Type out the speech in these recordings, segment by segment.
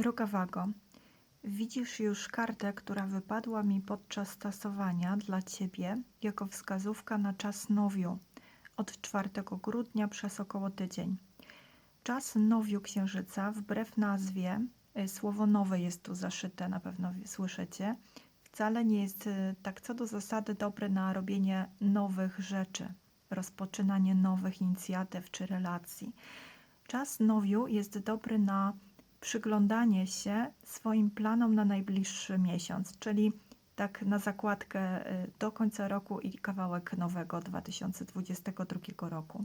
Droga Wago, widzisz już kartę, która wypadła mi podczas tasowania dla Ciebie jako wskazówka na czas nowiu od 4 grudnia przez około tydzień. Czas nowiu księżyca, wbrew nazwie, y, słowo nowe jest tu zaszyte, na pewno słyszycie, wcale nie jest y, tak co do zasady dobry na robienie nowych rzeczy, rozpoczynanie nowych inicjatyw czy relacji. Czas nowiu jest dobry na przyglądanie się swoim planom na najbliższy miesiąc, czyli tak na zakładkę y, do końca roku i kawałek nowego 2022 roku.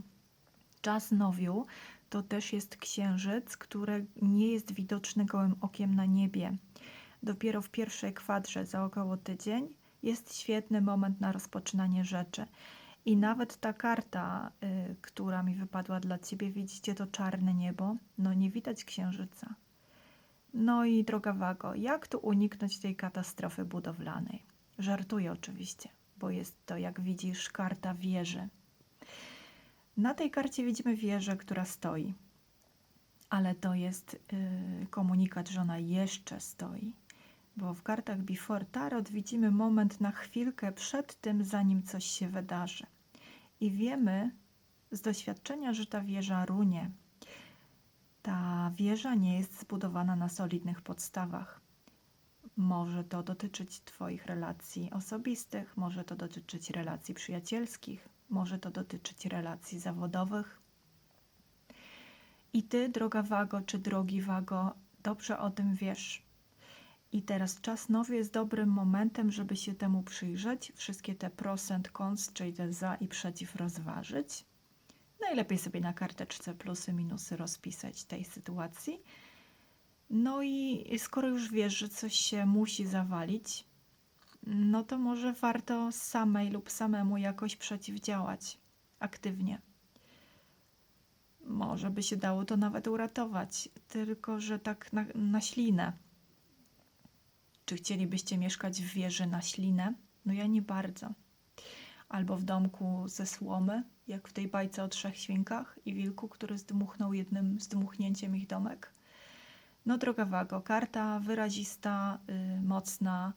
Czas nowiu to też jest księżyc, który nie jest widoczny gołym okiem na niebie. Dopiero w pierwszej kwadrze za około tydzień jest świetny moment na rozpoczynanie rzeczy. I nawet ta karta, y, która mi wypadła dla ciebie, widzicie to czarne niebo, no nie widać księżyca. No i droga Wago, jak tu uniknąć tej katastrofy budowlanej? Żartuję oczywiście, bo jest to, jak widzisz, karta wieży. Na tej karcie widzimy wieżę, która stoi, ale to jest y, komunikat, że ona jeszcze stoi, bo w kartach Before Tarot widzimy moment na chwilkę przed tym, zanim coś się wydarzy. I wiemy z doświadczenia, że ta wieża runie. Ta wieża nie jest zbudowana na solidnych podstawach. Może to dotyczyć Twoich relacji osobistych, może to dotyczyć relacji przyjacielskich, może to dotyczyć relacji zawodowych. I Ty, droga Wago, czy drogi Wago, dobrze o tym wiesz. I teraz czas nowy jest dobrym momentem, żeby się temu przyjrzeć, wszystkie te pros and cons, czyli te za i przeciw rozważyć. Najlepiej sobie na karteczce plusy, minusy rozpisać tej sytuacji. No i skoro już wiesz, że coś się musi zawalić, no to może warto samej lub samemu jakoś przeciwdziałać aktywnie. Może by się dało to nawet uratować, tylko że tak na, na ślinę. Czy chcielibyście mieszkać w wieży na ślinę? No ja nie bardzo. Albo w domku ze słomy, jak w tej bajce o trzech świnkach i wilku, który zdmuchnął jednym zdmuchnięciem ich domek. No droga Wago, karta wyrazista, y, mocna.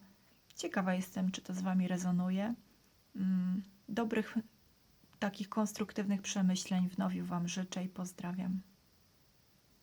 Ciekawa jestem, czy to z Wami rezonuje. Mm, dobrych, takich konstruktywnych przemyśleń w nowiu Wam życzę i pozdrawiam.